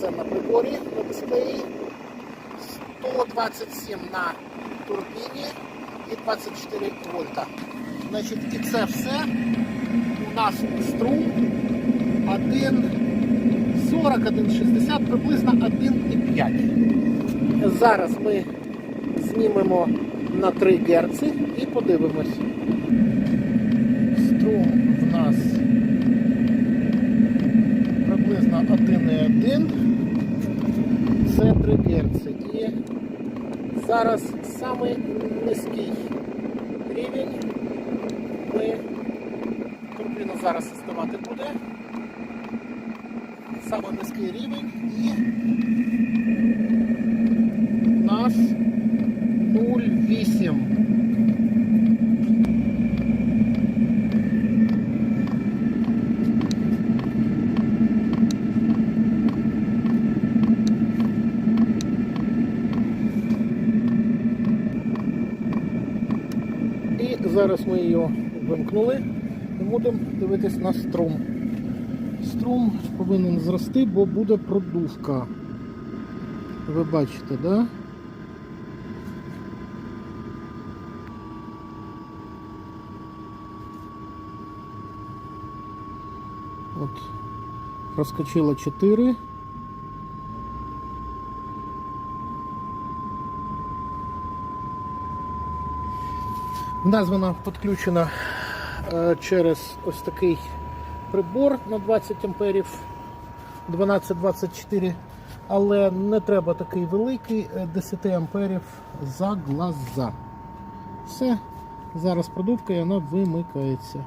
це на приборі на дисплеї, 127 на турбіні і 24 вольта. Значить, І це все у нас струм 1,40-1,60, приблизно 1,5. Зараз ми знімемо на 3 Гц і подивимось. Струм у нас. 1,1. Це 3 Гц. І зараз самий низький рівень. Ми турбіна зараз існувати буде. Саме низький рівень і у нас 0,8. Зараз ми її вимкнули і будемо дивитись на струм. Струм повинен зрости, бо буде продувка. Ви бачите, так? Да? От, проскочило 4. У нас вона підключена е, через ось такий прибор на 20 амперів 12-24, але не треба такий великий е, 10 амперів за глаза. Все, зараз продувка і вона вимикається.